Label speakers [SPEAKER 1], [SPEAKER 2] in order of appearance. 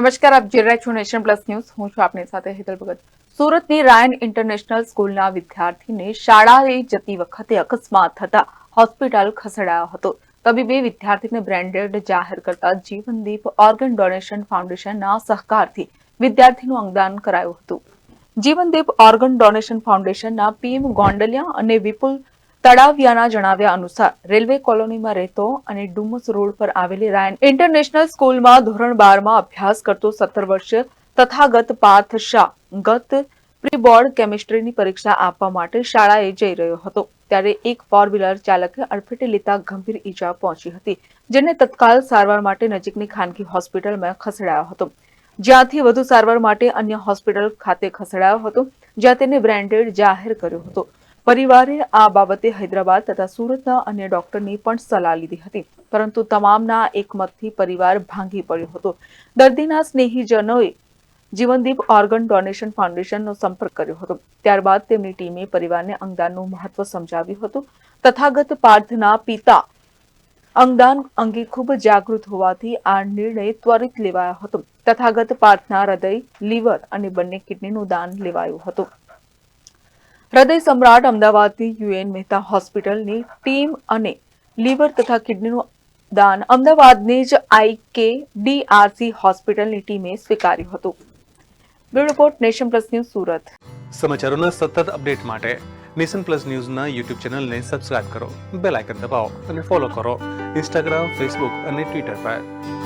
[SPEAKER 1] નમસ્કાર, આપ જોઈ રહ્યા છો નેશન પ્લસ ન્યૂઝ. હું છું આપની સાથે હેતલ ભગત. સુરતની રાયન ઇન્ટરનેશનલ સ્કૂલના વિદ્યાર્થીને શાળાએ જતી વખતે અકસ્માત થતા હોસ્પિટલ ખસેડાયો હતો. તબીબે વિદ્યાર્થીને બ્રેન્ડેડ જાહેર કરતા જીવનદીપ ઓર્ગન ડોનેશન ફાઉન્ડેશનના સહકારથી વિદ્યાર્થીનું અંગદાન કરાયું હતું. જીવનદીપ ઓર્ગન ડોનેશન ફાઉન્ડેશનના પીએમ ગોંડલિયા અને વિપુલ તળાવિયાના જણાવ્યા અનુસાર રેલવે કોલોનીમાં રહેતો અને ડુમસ રોડ પર આવેલી રાયન ઇન્ટરનેશનલ સ્કૂલમાં ધોરણ બારમાં અભ્યાસ કરતો સત્તર વર્ષીય તથાગત પાર્થ શાહ ગત પ્રી બોર્ડ કેમિસ્ટ્રીની પરીક્ષા આપવા માટે શાળાએ જઈ રહ્યો હતો. ત્યારે એક ફોર વ્હીલર ચાલકે અડફેટે લેતા ગંભીર ઈજા પહોંચી હતી, જેને તત્કાલ સારવાર માટે નજીકની ખાનગી હોસ્પિટલમાં ખસેડાયો હતો. જ્યાંથી વધુ સારવાર માટે અન્ય હોસ્પિટલ ખાતે ખસેડાયો હતો, જ્યાં તેને બ્રેન્ડેડ જાહેર કર્યો હતો. પરિવારે આ બાબતે હૈદરાબાદ તથા સુરતના અન્ય ડોક્ટરની પણ સલાહ લીધી હતી. પરંતુ તમામના એકમતથી પરિવાર ભાંગી પડ્યો હતો. દર્દીના સ્નેહીજનોએ જીવનદીપ ઓર્ગન ડોનેશન ફાઉન્ડેશનનો સંપર્ક કર્યો હતો. ત્યારબાદ તેમની ટીમે પરિવારને અંગદાનનું મહત્વ સમજાવ્યું હતું. તથાગત પાર્થના પિતા અંગદાન અંગે ખૂબ જાગૃત હોવાથી આ નિર્ણય ત્વરિત લેવાયો હતો. તથાગત પાર્થના હૃદય, લીવર અને બંને કિડનીનું દાન લેવાયું હતું. હૃદય સમ્રાટ અમદાવાદની યુએન મહેતા હોસ્પિટલની ટીમ અને લીવર તથા કિડનીનું દાન અમદાવાદની જ આઈકે ડીઆરસી હોસ્પિટલની ટીમે સ્વીકાર્યું હતું. Bureau report, nation plus news Surat.
[SPEAKER 2] સમાચારોના સતત અપડેટ માટે નેશન પ્લસ ન્યૂઝના યુટ્યુબ ચેનલને સબસ્ક્રાઇબ કરો, બેલ આઇકન દબાવો અને ફોલો કરો ઇન્સ્ટાગ્રામ, ફેસબુક અને ટ્વિટર પર.